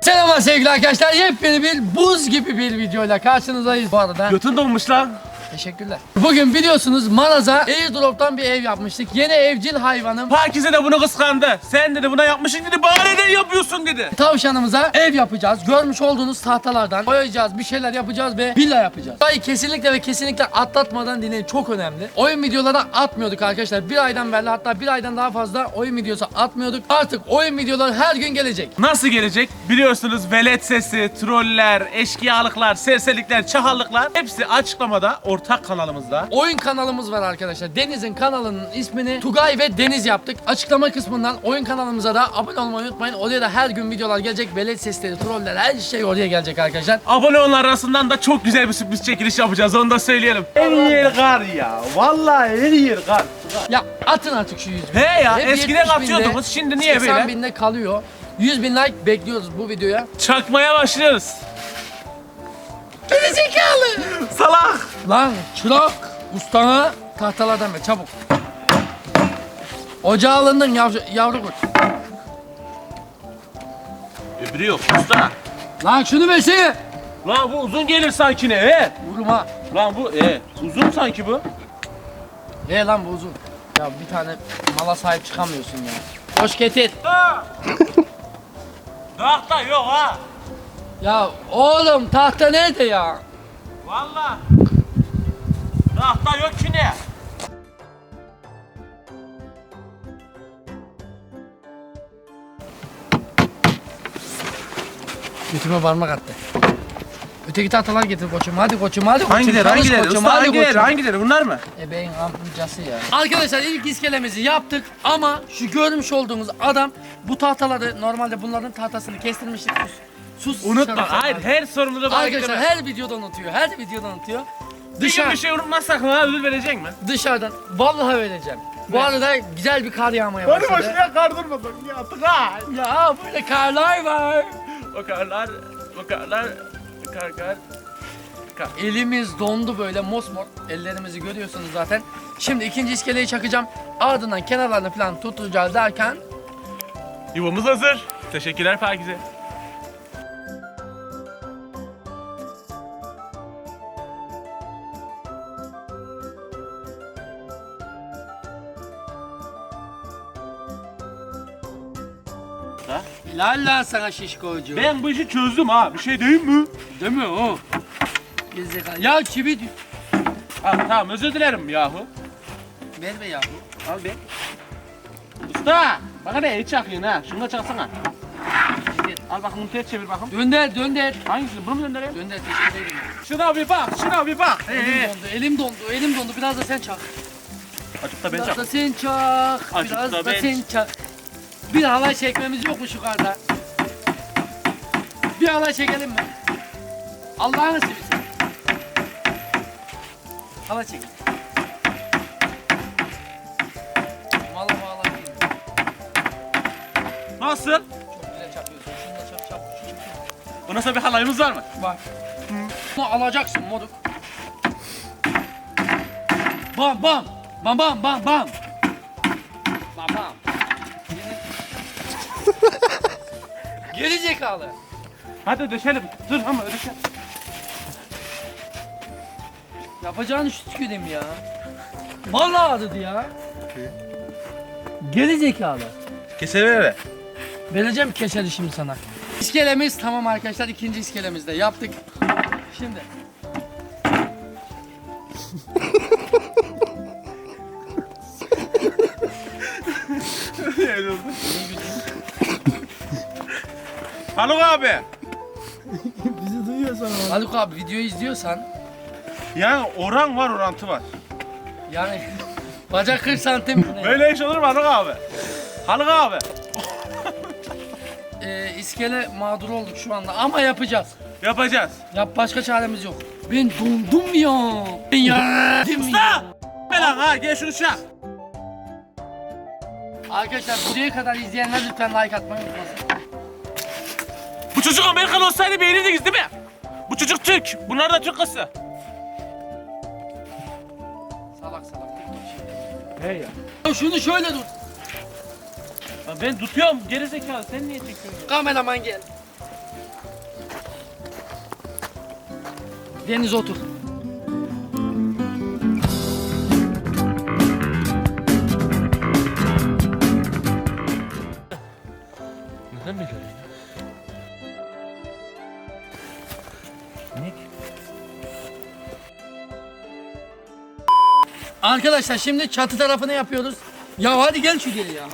Selamlar sevgili arkadaşlar. Yepyeni bir buz gibi bir videoyla karşınızdayız bu arada. Götün dolmuş lan. Teşekkürler. Bugün biliyorsunuz Maraz'a Airdrop'tan bir ev yapmıştık. Yeni evcil hayvanım Pakize de bunu kıskandı. Sen dedi buna yapmışsın dedi. Bana neden yapıyorsun dedi. tavşanımıza ev yapacağız. Görmüş olduğunuz tahtalardan boyayacağız, bir şeyler yapacağız ve villa yapacağız. Dayı kesinlikle ve kesinlikle atlatmadan dinleyin çok önemli. Oyun videoları atmıyorduk arkadaşlar. Bir aydan beri hatta bir aydan daha fazla oyun videosu atmıyorduk. Artık oyun videoları her gün gelecek. Nasıl gelecek? Biliyorsunuz velet sesi, troller, eşkıyalıklar, serselikler, çahallıklar hepsi açıklamada ortak kanalımızda. Oyun kanalımız var arkadaşlar. Deniz'in kanalının ismini Tugay ve Deniz yaptık. Açıklama kısmından oyun kanalımıza da abone olmayı unutmayın. Oraya da her gün videolar gelecek. Velet sesleri, troller her şey oraya gelecek arkadaşlar. Abone olanlar arasından da çok güzel bir sürpriz çekiliş yapacağız onu da söyleyelim. Her yer kar ya. Vallahi her yer kar. Ya atın artık şu 100 bin. He ya Hep eskiden 70 atıyordunuz şimdi niye 80 böyle? binde kalıyor. 100 bin like bekliyoruz bu videoya. Çakmaya başlıyoruz. Gerizekalı. Salak. Lan çırak ustana tahtalardan ver çabuk. Ocağa alındın yavru, yavru kurt. Öbürü yok usta. Lan şunu versene. Lan bu uzun gelir sanki ne he? Vurma. Lan bu e uzun sanki bu. He lan bu uzun. Ya bir tane mala sahip çıkamıyorsun ya. Hoş getir. Dağda yok ha. Ya oğlum tahta nerede ya? Valla. Dağda yok ki ne? Götüme parmak attı. Öteki tahtalar getir koçum. Hadi koçum hadi koçum. Hangileri Çalış hangileri? koçum, Usta hadi hangileri koçum. hangileri bunlar mı? Ebeğin amcası ya. Arkadaşlar ilk iskelemizi yaptık ama şu görmüş olduğunuz adam bu tahtaları normalde bunların tahtasını kestirmiştik. Sus. Unutma. Hayır her sorumluluğu bana Arkadaşlar yükleme. her videoda unutuyor. Her videoda unutuyor. Bir gün Dışarı, bir şey unutmazsak mı ödül verecek mi? dışarıdan vallahi vereceğim. Bu arada güzel bir kar yağmaya Hadi başladı. başına kardırmasak ya tıka. Ya böyle karlar var. O karlar, o karlar, kar kar. Elimiz dondu böyle mosmor. Ellerimizi görüyorsunuz zaten. Şimdi ikinci iskeleyi çakacağım. Ardından kenarlarını falan tutacağız derken Yuvamız hazır. Teşekkürler Pakize. Helal lan sana şişkocu. Ben bu işi çözdüm ha. Bir şey değil mi? Değil mi o? Gerizekalı. Ya diyor. Ha, tamam özür dilerim yahu. Ver be yahu. Al be. Usta. Bana ne iyi çakıyorsun ha. Şunu da çaksana. Al bakın bunu ters çevir bakın. Dönder dönder. Hangisini? Bunu mu göndereyim? Dönder teşekkür ederim. Şuna bir bak, şuna bir bak. Elim Ee, dondu, elim dondu, elim dondu. Biraz da sen çak. Açık da ben Biraz çak. da sen çak. Azıcık Biraz da da ben- sen çak. Bir halay çekmemiz yok mu yukarıda? Bir halay çekelim mi? Allah'ını seversen. Halay çek. Mala bağla değil. Nasıl? Çok güzel çakıyorsun. Şunu da çak çak. Şu çak. Bundan sonra bir halayımız var mı? Bak. Bunu alacaksın moruk. Bam bam. Bam bam bam bam. Bam Geri zekalı. Hadi döşelim. Dur ama döşelim. Yapacağın şu tüküreyim ya. Vallahi ağrıdı ya. Geri zekalı. Keselim eve. Vereceğim keşeli şimdi sana. İskelemiz tamam arkadaşlar. ikinci iskelemizde yaptık. Şimdi. Haluk abi. Haluk abi videoyu izliyorsan Yani oran var orantı var. yani bacak 40 santim ne? Böyle iş olur mu Haluk abi? Haluk abi. Ee, iskele mağdur olduk şu anda ama yapacağız. Yapacağız. Yap başka çaremiz yok. Ben dondum ya. Ben ya. Usta! Falan ha gel şunu çak. Arkadaşlar buraya kadar izleyenler lütfen like atmayı unutmasın çocuk Amerikalı olsaydı beğenirdiniz değil mi? Bu çocuk Türk. Bunlar da Türk kızı. Salak salak. Ne ya? Ya Şunu şöyle tut. Ya Ben tutuyorum geri gerizekalı. Sen niye çekiyorsun? Kameraman gel. Deniz otur. Arkadaşlar şimdi çatı tarafını yapıyoruz. Ya hadi gel şuraya ya.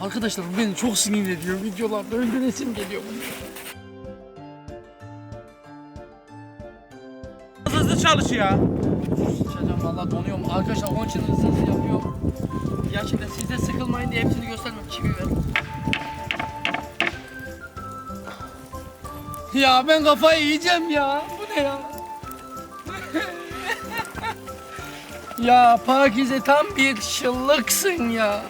Arkadaşlar bu beni çok sinir ediyor. Videolarda öldüresim geliyor. Hızlı çalış ya. Sıçacağım valla donuyorum. Arkadaşlar onun için hızlı hızlı yapıyor. Gerçekten siz de sıkılmayın diye hepsini göstermek çivi ver. Ya ben kafayı yiyeceğim ya. Bu ne ya? Ya Pakize tam bir şıllıksın ya.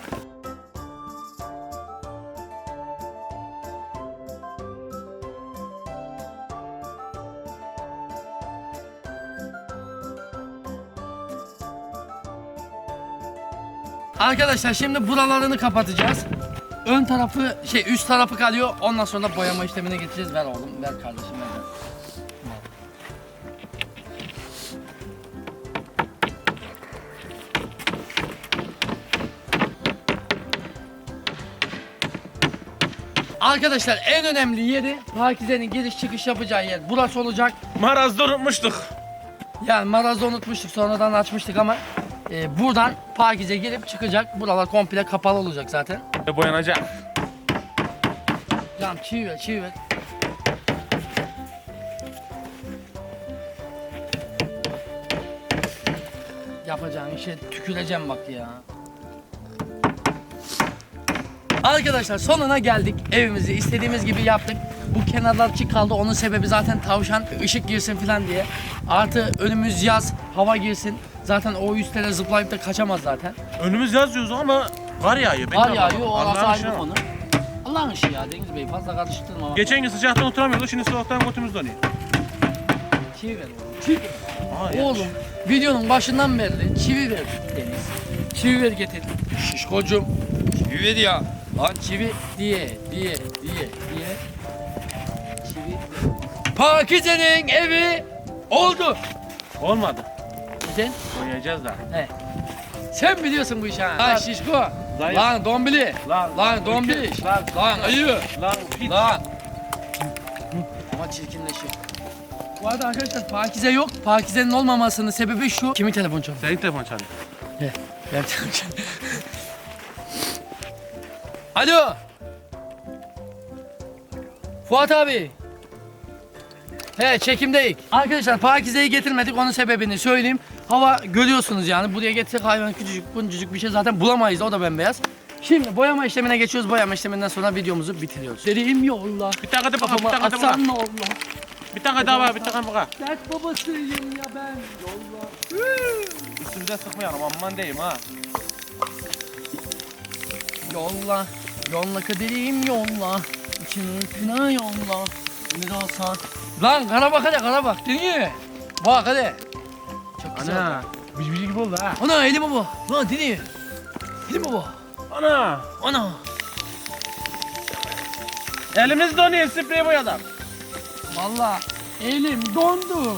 Arkadaşlar şimdi buralarını kapatacağız. Ön tarafı şey üst tarafı kalıyor. Ondan sonra boyama işlemine geçeceğiz. Ver oğlum, ver kardeşim ver. Arkadaşlar en önemli yeri Pakize'nin giriş çıkış yapacağı yer. Burası olacak. Marazda unutmuştuk. Yani marazı unutmuştuk sonradan açmıştık ama e, buradan Pakize girip çıkacak. Buralar komple kapalı olacak zaten. Ve boyanacak. Tamam çivi ver çivi ver. Yapacağın işe tüküreceğim bak ya. Arkadaşlar sonuna geldik. Evimizi istediğimiz gibi yaptık. Bu kenarlar çık kaldı. Onun sebebi zaten tavşan ışık girsin falan diye. Artı önümüz yaz, hava girsin. Zaten o üstlere zıplayıp da kaçamaz zaten. Önümüz yazıyoruz ama kar yağıyor. Ben Var yağıyor, o orası ayrı bir konu. Allah'ın işi ya Deniz Bey fazla karıştırma. Geçen gün sıcaktan oturamıyorduk. Şimdi soğuktan götümüz donuyor. Çivi ver oğlum. Çivi ver. Aa, ya. Oğlum videonun başından beri çivi ver Deniz. Çivi ver getir. Şişkocum. Çivi ver ya. Lan çivi diye diye diye diye. Çivi. Pakize'nin evi oldu. Olmadı. Sen? Boyayacağız da. He. Sen biliyorsun bu işi ha. Lan şişko. Zayıf. Lan dombili. Lan, Lan dombili. Lan, Lan ayı. Lan pis. Lan. Ama çirkinleşiyor. Bu arada arkadaşlar Pakize yok. Pakize'nin olmamasının sebebi şu. Kimin telefonu çalıyor? Senin telefon çalıyor. He. Ben telefon çalıyor. Alo. Fuat abi. He çekimdeyiz. Arkadaşlar Pakize'yi getirmedik onun sebebini söyleyeyim. Hava görüyorsunuz yani buraya getirsek hayvan küçücük buncacık bir şey zaten bulamayız o da bembeyaz. Şimdi boyama işlemine geçiyoruz. Boyama işleminden sonra videomuzu bitiriyoruz. Dediğim yolla. Bir tane de bak, bir tane de atsan bak. ne olla. Bir tane daha var, bir tane bak. Dert babasıyım ya ben. Yolla. Üstümüze sıkmayalım, aman diyeyim ha. Yolla. Yolla kaderim yolla. İçine kına yolla. Ne de olsa. Lan kana bak hadi kana bak. Değil mi? Bak hadi. Çok güzel. Ana, bici gibi oldu ha. Ana elim bu. Lan mi? Elim bu. Ana, Ana. elimiz donuyor, sprey boyadan. Valla elim dondu.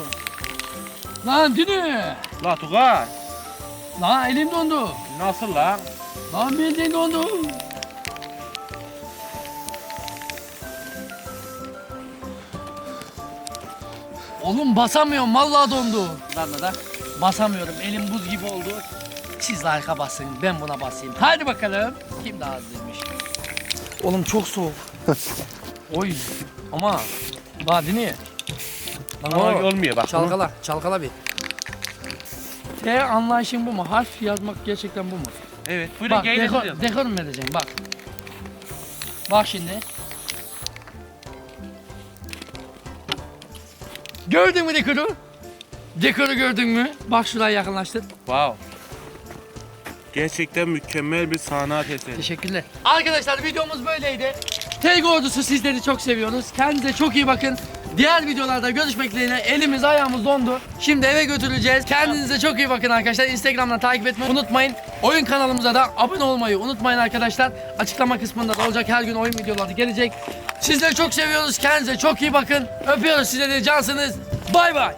Lan Dini. La Tugay, Lan elim dondu. nasıl la? Lan bildiğin dondu. Oğlum basamıyorum vallahi dondu. Lan da basamıyorum elim buz gibi oldu. Siz arka basın ben buna basayım. Hadi bakalım. Kim daha hızlıymış? Oğlum çok soğuk. Oy ama bak dinle. Lan Ama oğlum, olmuyor bak. Çalkala, çalkala bir. T anlayışın bu mu? Harf yazmak gerçekten bu mu? Evet, buyurun Bak gelin dekor, dekor mu edeceğim bak. Bak şimdi. Gördün mü dekoru? Dekoru gördün mü? Bak şuraya yakınlaştır. Wow. Gerçekten mükemmel bir sanat eseri. Teşekkürler. Arkadaşlar videomuz böyleydi. Teyge ordusu sizleri çok seviyoruz. Kendinize çok iyi bakın. Diğer videolarda görüşmek dileğiyle elimiz ayağımız dondu. Şimdi eve götüreceğiz. Kendinize çok iyi bakın arkadaşlar. Instagram'dan takip etmeyi unutmayın. Oyun kanalımıza da abone olmayı unutmayın arkadaşlar. Açıklama kısmında da olacak her gün oyun videoları gelecek. Sizleri çok seviyoruz. Kendinize çok iyi bakın. Öpüyoruz sizleri cansınız. Bay bay.